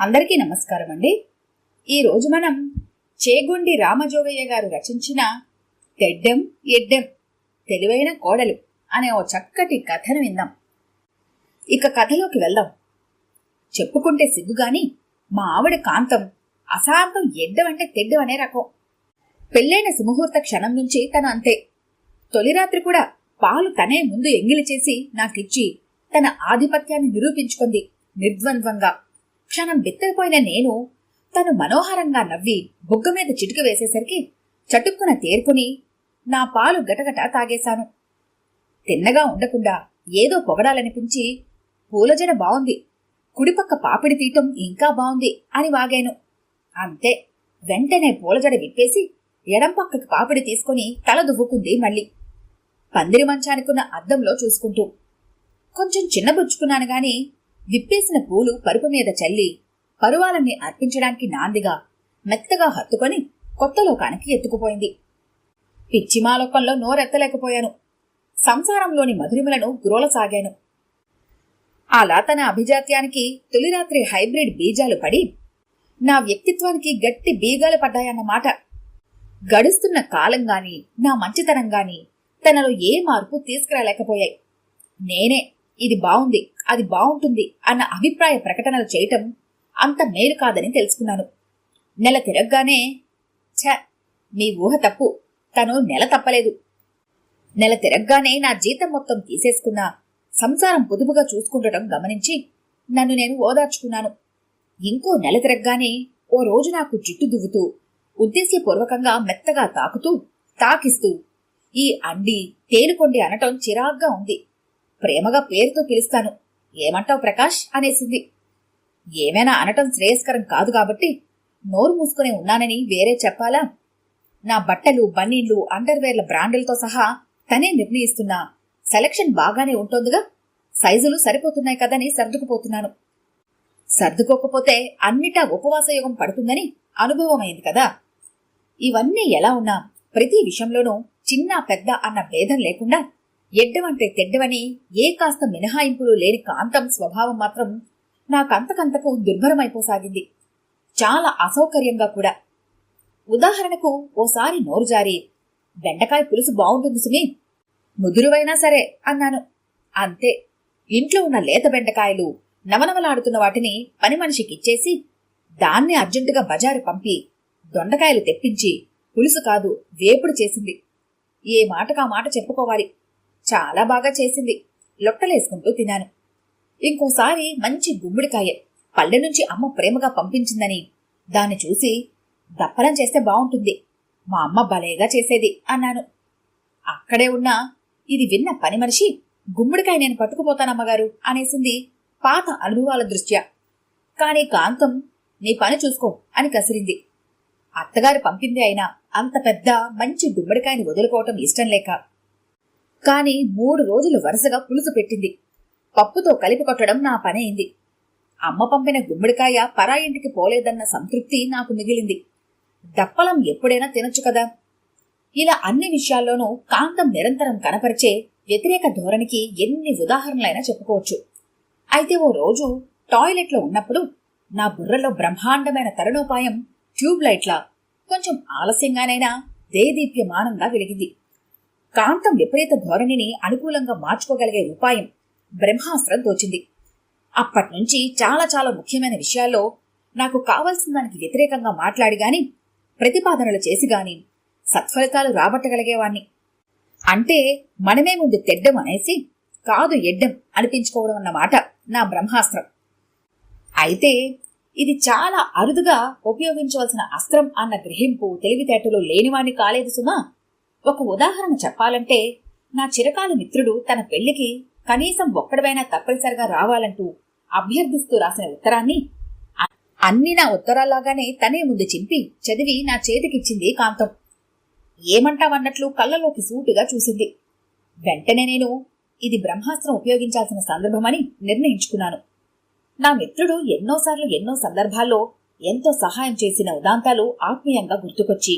అందరికీ నమస్కారం అండి. ఈరోజు మనం చేగొండి రామజోగయ్య గారు రచించిన తెడ్డెం ఎడ్డెం తెలివైన కోడలు అనే ఓ చక్కటి కథను విందాం. ఇక కథలోకి వెళ్దాం. చెప్పుకుంటే సిగ్గుగాని మా ఆవిడ కాంతం అశాంతం ఎడ్డమంటే అంటే తెడ్డం అనే రకం. పెళ్ళైన సుముహూర్త క్షణం నుంచి తను అంతే. తొలి రాత్రి కూడా పాలు తనే ముందు ఎంగిలి చేసి నాకిచ్చి తన ఆధిపత్యాన్ని నిరూపించుకుంది నిర్ద్వంద్వంగా. క్షణం బిత్తరపోయిన నేను తను మనోహరంగా నవ్వి బుగ్గ మీద చిటుక వేసేసరికి చటుక్కున తేరుకుని నా పాలు గటగట తాగేశాను. తిన్నగా ఉండకుండా ఏదో పొగడాలనిపించి పూలజడ బావుంది. కుడిపక్క పాపిడి తీయటం ఇంకా బావుంది అని వాగాను. అంతే వెంటనే పూలజడ విప్పేసి ఎడం పక్కకి పాపిడి తీసుకుని తల దువ్వుకుంది మళ్ళీ. పందిరి మంచానికున్న అద్దంలో చూసుకుంటూ కొంచెం చిన్నబుచ్చుకున్నాను గాని విప్పేసిన పూలు పరుపు మీద చల్లి పరువాలన్నీ అర్పించడానికి నాందిగా మెత్తగా హత్తుకొని కొత్త లోకానికి ఎత్తుకుపోయింది. పిచ్చిమాలోకంలో నోరెత్తలేకపోయాను. సంసారంలోని మధురిమలను గురోలసాగాను. అలా తన అభిజాత్యానికి తొలిరాత్రి హైబ్రిడ్ బీజాలు పడి నా వ్యక్తిత్వానికి గట్టి బీగాలు పడ్డాయన్నమాట. గడుస్తున్న కాలం గాని నా మంచితనం గాని తనలో ఏ మార్పు తీసుకురాలేకపోయాయి. నేనే ఇది బాగుంది అది బాగుంటుంది అన్న అభిప్రాయ ప్రకటనలు చేయటం అంత మేలు కాదని తెలుసుకున్నాను. నెల తిరగగానే ఛ మీ ఊహ తప్పు తను నెల తప్పలేదు. నెల తిరగగానే నా జీతం మొత్తం తీసేసుకున్నా సంసారం పొదుపుగా చూసుకుంటటం గమనించి నన్ను నేను ఓదార్చుకున్నాను. ఇంకో నెల తిరగగానే ఓ రోజు నాకు జుట్టు దువ్వుతూ ఉద్దేశ్యపూర్వకంగా మెత్తగా తాకుతూ తాకిస్తూ ఈ అండి తేలుకొండి అనటం చిరాగ్గా ఉంది. ప్రేమగా పేరుతో పిలుస్తాను. ఏమంటావు ప్రకాష్? అనేసింది. ఏమైనా అనటం శ్రేయస్కరం కాదు కాబట్టి నోరు మూసుకునే ఉన్నానని వేరే చెప్పాలా? నా బట్టలు బన్నీళ్ళు అండర్వేర్ల బ్రాండులతో సహా తనే నిర్ణయిస్తున్నా సెలక్షన్ బాగానే ఉంటోందిగా. సైజులు సరిపోతున్నాయి కదని సర్దుకుపోతున్నాను. సర్దుకోకపోతే అన్నిటా ఉపవాసయోగం పడుతుందని అనుభవమైంది కదా. ఇవన్నీ ఎలా ఉన్నా ప్రతి విషయంలోనూ చిన్న పెద్ద అన్న భేదం లేకుండా ఎడ్డవంటే తెడ్డవని ఏ కాస్త మినహాయింపులు లేని కాంతం స్వభావం మాత్రం నాకంతకంతకు దుర్భరమైపోసాగింది. చాలా అసౌకర్యంగా కూడా. ఉదాహరణకు ఓసారి నోరు జారి బెండకాయ పులుసు బాగుంటుంది సుమి. ముదురువైనా సరే అన్నాను. అంతే. ఇంట్లో ఉన్న లేత బెండకాయలు నవనవలాడుతున్న వాటిని పని మనిషికిచ్చేసి దాన్ని అర్జెంటుగా బజారు పంపి దొండకాయలు తెప్పించి పులుసు కాదు వేపుడు చేసింది. ఏ మాటకా మాట చెప్పుకోవాలి. చాలా బాగా చేసింది. లొట్టలేసుకుంటూ తినాను ఇంకోసారి మంచి గుమ్మడికాయ పల్లె నుంచి అమ్మ ప్రేమగా పంపించిందని దాన్ని చూసి దప్పలం చేస్తే బావుంటుంది మా అమ్మ భలేగా చేసేది అన్నాను. అక్కడే ఉన్న ఇది విన్న పని మనిషి గుమ్మడికాయ నేను పట్టుకుపోతానమ్మగారు అనేసింది పాత అనుభవాల దృష్ట్యా. కాని కాంతం నీ పని చూసుకో అని కసిరింది. అత్తగారు పంపింది అయినా అంత పెద్ద మంచి గుమ్మడికాయని వదులుకోవటం ఇష్టం లేక కాని మూడు రోజులు వరుసగా పులుసు పెట్టింది. పప్పుతో కలిపి కొట్టడం నా పనైంది అమ్మ పంపిన గుమ్మడికాయ పరాయింటికి పోలేదన్న సంతృప్తి నాకు మిగిలింది. దప్పలం ఎప్పుడైనా తినొచ్చు కదా? ఇలా అన్ని విషయాల్లోనూ కాంతం నిరంతరం కనపరిచే వ్యతిరేక ధోరణికి ఎన్ని ఉదాహరణలైనా చెప్పుకోవచ్చు. అయితే ఓ రోజు టాయిలెట్లో ఉన్నప్పుడు నా బుర్రలో బ్రహ్మాండమైన తరుణోపాయం ట్యూబ్లైట్లా కొంచెం ఆలస్యంగానైనా దేదీప్యమానంగా వెలిగింది. కాంతం విపరీత ధోరణిని అనుకూలంగా మార్చుకోగలిగే ఉపాయం బ్రహ్మాస్త్రం తోచింది. అప్పట్నుంచి చాలా చాలా ముఖ్యమైన విషయాల్లో నాకు కావలసిన దానికి వ్యతిరేకంగా మాట్లాడి గాని ప్రతిపాదనలు చేసి గాని సత్ఫలితాలు రాబట్టగలిగేవాణ్ణి. అంటే మనమే ముందు తెడ్డం అనేసి కాదు ఎడ్డం అనిపించుకోవడం అన్నమాట నా బ్రహ్మాస్త్రం. అయితే ఇది చాలా అరుదుగా ఉపయోగించవలసిన అస్త్రం అన్న గ్రహింపు తెలివితేటలు లేనివాణ్ణి కాలేదు సుమా. ఒక ఉదాహరణ చెప్పాలంటే నా చిరకాల మిత్రుడు తన పెళ్ళికి కనీసం ఒక్కడవైనా తప్పనిసరిగా రావాలంటూ అభ్యర్థిస్తూ రాసిన ఉత్తరాన్ని అన్ని నా ఉత్తరాల్లాగానే తనే ముందు చింపి చదివి నా చేతికిచ్చింది కాంతం. ఏమంటావన్నట్లు కళ్ళలోకి సూటిగా చూసింది. వెంటనే నేను ఇది బ్రహ్మాస్త్రం ఉపయోగించాల్సిన సందర్భమని నిర్ణయించుకున్నాను. నా మిత్రుడు ఎన్నోసార్లు ఎన్నో సందర్భాల్లో ఎంతో సహాయం చేసిన ఉదాంతాలు ఆత్మీయంగా గుర్తుకొచ్చి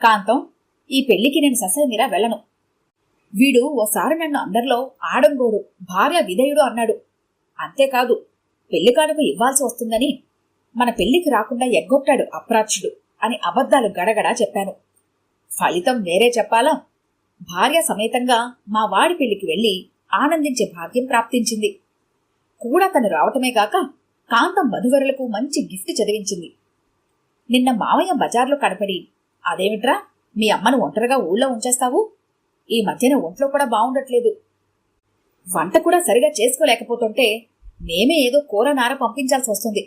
కాంతం ఈ పెళ్ళికి నేను ససమిరా వెళ్ళను. వీడు ఓసారి నన్ను అందరిలో ఆడంగోడు భార్య విధేయుడు అన్నాడు. అంతేకాదు పెళ్ళి కానుక ఇవ్వాల్సి వస్తుందని మన పెళ్ళికి రాకుండా ఎగ్గొట్టాడు అప్రాచ్యుడు అని అబద్ధాలు గడగడా చెప్పాను. ఫలితం వేరే చెప్పాలా? భార్య సమేతంగా మా వాడి పెళ్ళికి వెళ్ళి ఆనందించే భాగ్యం ప్రాప్తించింది. కూడా తను రావటమే కాక కాంతం మధువరులకు మంచి గిఫ్ట్ చదివించింది. నిన్న మావయ్య బజార్లో కనపడి అదేమిట్రా? మీ అమ్మను ఒంటరిగా ఊళ్ళో ఉంచేస్తావు? ఈ మధ్యన ఒంట్లో కూడా బాగుండట్లేదు వంట కూడా సరిగా చేసుకోలేకపోతుంటే మేమే ఏదో కూర నార పంపించాల్సి వస్తుంది.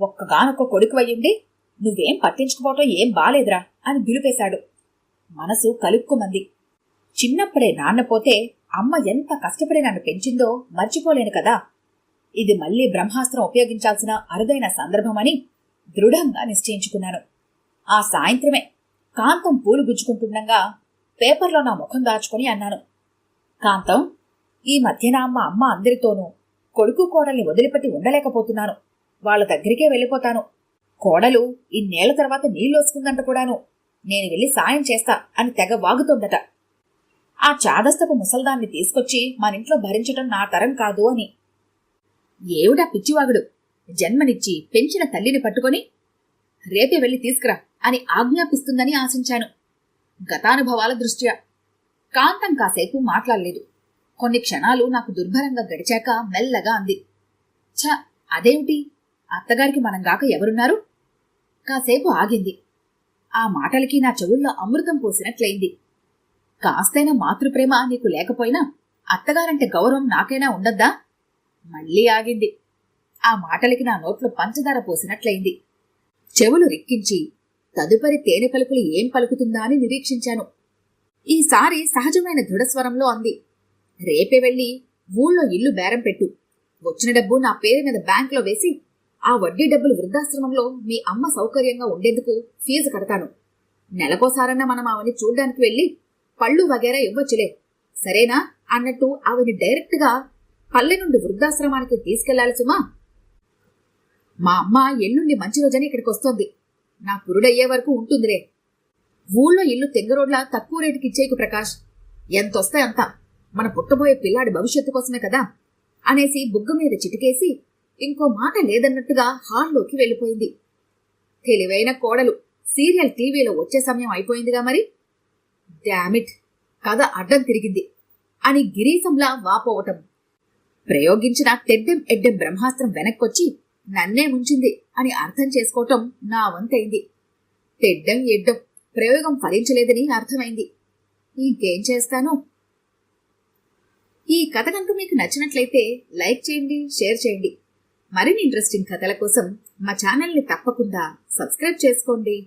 ఒక్కగానొక్క కొడుకు అయ్యుండి నువ్వేం పట్టించుకోవటం ఏం బాలేదురా అని బిలుపేశాడు మనసు కలుక్కుమంది. చిన్నప్పుడే నాన్న పోతే అమ్మ ఎంత కష్టపడి నన్ను పెంచిందో మర్చిపోలేను కదా. ఇది మళ్ళీ బ్రహ్మాస్త్రం ఉపయోగించాల్సిన అరుదైన సందర్భమని దృఢంగా నిశ్చయించుకున్నాను. ఆ సాయంత్రమే కాంతం పూలు గుచ్చుకుంటుండగా పేపర్లో నా ముఖం దాచుకుని అన్నాను. కాంతం ఈ మధ్యన మా అమ్మ అందరితోనూ కొడుకు కోడల్ని వదిలిపెట్టి ఉండలేకపోతున్నాను. వాళ్ళ దగ్గరికే వెళ్ళిపోతాను. కోడలు ఇన్నేళ్ళ తర్వాత నీళ్ళొసుకుందంట కూడాను. నేను వెళ్ళి సాయం చేస్తా అని తెగ వాగుతోందట. ఆ చాదస్తపు ముసల్దాన్ని తీసుకొచ్చి మనింట్లో భరించటం నా తరం కాదు అని. ఏవిడా పిచ్చివాగుడు జన్మనిచ్చి పెంచిన తల్లిని పట్టుకొని రేపే వెళ్ళి తీసుకురా అని ఆజ్ఞాపిస్తుందని ఆశించాను. గతానుభవాల దృష్ట్యా. కాంతం కాసేపు మాట్లాడలేదు. కొన్ని క్షణాలు నాకు దుర్భరంగా గడిచాక మెల్లగా అంది. ఛ అదేమిటి? అత్తగారికి మనం గాక ఎవరున్నారు? కాసేపు ఆగింది. ఆ మాటలకి నా చెవుల్లో అమృతం పోసినట్లయింది. కాస్తైనా మాతృప్రేమ నీకు లేకపోయినా అత్తగారంటే గౌరవం నాకైనా ఉండద్దా? మళ్ళీ ఆగింది. ఆ మాటలకి నా నోట్లో పంచదార పోసినట్లయింది. చెవులు రిక్కించి తదుపరి తేనె పలుకులు ఏం పలుకుతుందా అని నిరీక్షించాను. ఈసారి సహజమైన దృఢస్వరంలో అంది. రేపే వెళ్ళి ఊళ్ళో ఇల్లు బేరం పెట్టు. వచ్చిన డబ్బు నా పేరు మీద బ్యాంకులో వేసి ఆ వడ్డీ డబ్బులు వృద్ధాశ్రమంలో మీ అమ్మ సౌకర్యంగా ఉండేందుకు ఫీజు కడతాను. నెలకోసారన్నా మనం ఆమెని చూడ్డానికి వెళ్ళి పళ్ళు వగేరా ఇవ్వచ్చులే. సరేనా? అన్నట్టు ఆవిని డైరెక్ట్గా పల్లె నుండి వృద్ధాశ్రమానికి తీసుకెళ్ళాలి సుమా. మా అమ్మ ఎల్లుండి మంచి రోజని ఇక్కడికి వస్తోంది. నా పురుడయ్యే వరకు ఉంటుందిరే ఊళ్ళో ఇల్లు తెంగరోడ్లా తక్కువ రేటుకి ఇచ్చేకు ప్రకాష్. ఎంతొస్తే అంత. మన పుట్టబోయే పిల్లాడి భవిష్యత్తు కోసమే కదా? అనేసి బుగ్గ మీద చిటికేసి ఇంకో మాట లేదన్నట్టుగా హాల్లోకి వెళ్ళిపోయింది. తెలివైన కోడలు సీరియల్ టీవీలో వచ్చే సమయం అయిపోయిందిగా మరి? డామిట్ కథ అడ్డం తిరిగింది అని గిరీశంలా వాపోవటం. ప్రయోగించిన తెడ్డెం ఎడ్డెం బ్రహ్మాస్త్రం వెనక్కొచ్చి నన్నే ముంచింది అని అర్థం చేసుకోవటం నా వంతైంది. తెడ్డం ఎడ్డం ప్రయోగం ఫలించలేదని అర్థమైంది. ఇంకేం చేస్తాను? ఈ కథ కనుక మీకు నచ్చినట్లయితే లైక్ చేయండి షేర్ చేయండి. మరిన్ని ఇంట్రెస్టింగ్ కథల కోసం మా ఛానల్ని తప్పకుండా సబ్స్క్రైబ్ చేసుకోండి.